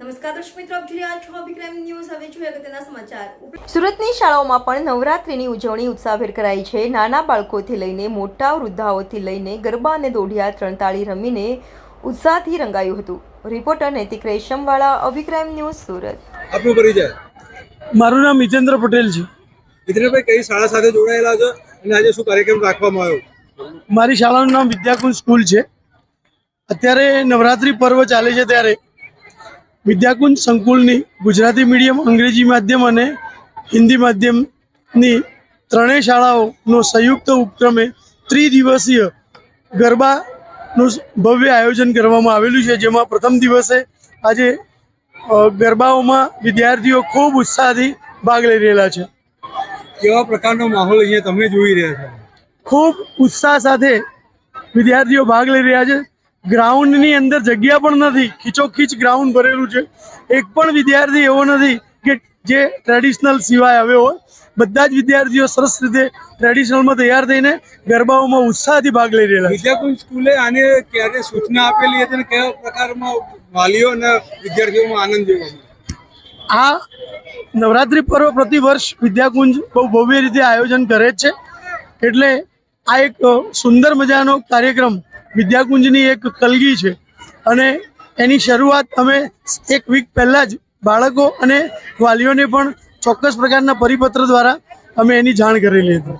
નમસ્કાર દર્શક મિત્રો આપ જોઈ રહ્યા છો અભિક્રમ ન્યૂઝ. હવે જોઈએ અગત્યના સમાચાર. સુરતની શાળાઓમાં પણ નવરાત્રિની ઉજવણી ઉત્સાહભેર કરાઈ છે. નાના બાળકોથી લઈને મોટા વૃદ્ધાઓથી લઈને ગરબા અને દોઢિયા ત્રણતાળી રમીને ઉત્સાહથી રંગાયું હતું. રિપોર્ટર નૈતિક રેશમવાળા અભિક્રાઇમ ન્યૂઝ સુરત. આપનો પરિચય મારું નામ મિતેન્દ્ર પટેલ છે. મિત્રભાઈ કઈ શાળા સાથે જોડાયેલા છો અને આજે શું કાર્યક્રમ રાખવામાં આવ્યો? મારી શાળાનું નામ વિદ્યાકુંજ સ્કૂલ છે. અત્યારે નવરાત્રિ પર્વ ચાલે છે ત્યારે વિદ્યાકુંજ સંકુલની ગુજરાતી મીડિયમ અંગ્રેજી માધ્યમ અને હિન્દી માધ્યમની ત્રણેય શાળાઓનો સંયુક્ત ઉપક્રમે ત્રિદિવસીય ગરબાનું ભવ્ય આયોજન કરવામાં આવેલું છે જેમાં પ્રથમ દિવસે આજે ગરબાઓમાં વિદ્યાર્થીઓ ખૂબ ઉત્સાહથી ભાગ લઈ રહેલા છે. કેવા પ્રકારનો માહોલ અહીંયા તમે જોઈ રહ્યા છો? ખૂબ ઉત્સાહ સાથે વિદ્યાર્થીઓ ભાગ લઈ રહ્યા છે. ગ્રાઉન્ડની અંદર જગ્યા પણ નથી. ખીચોખીચ ગ્રાઉન્ડ ભરેલું છે. એક પણ વિદ્યાર્થી એવો નથી કે જે ટ્રેડિશનલ સિવાય આવ્યો હોય. બધા જ વિદ્યાર્થીઓ સરસ રીતે ટ્રેડિશનલમાં તૈયાર થઈને ગરબાઓમાં ઉત્સાહથી ભાગ લઈ રહેલા વિદ્યાકુંજ સ્કૂલે આને ક્યારે સૂચના આપેલી હતી અને કેવા પ્રકારમાં વાલીઓ અને વિદ્યાર્થીઓમાં આનંદ જોવા આ નવરાત્રિ પર્વ પ્રતિ વર્ષ વિદ્યાકુંજ બહુ ભવ્ય રીતે આયોજન કરે છે. એટલે આ એક સુંદર મજાનો કાર્યક્રમ વિદ્યાકુંજની એક કલગી છે. અને એની શરૂઆત અમે એક વીક પહેલાં જ બાળકો અને વાલીઓને પણ ચોક્કસ પ્રકારના પરિપત્ર દ્વારા અમે એની જાણ કરેલી હતી.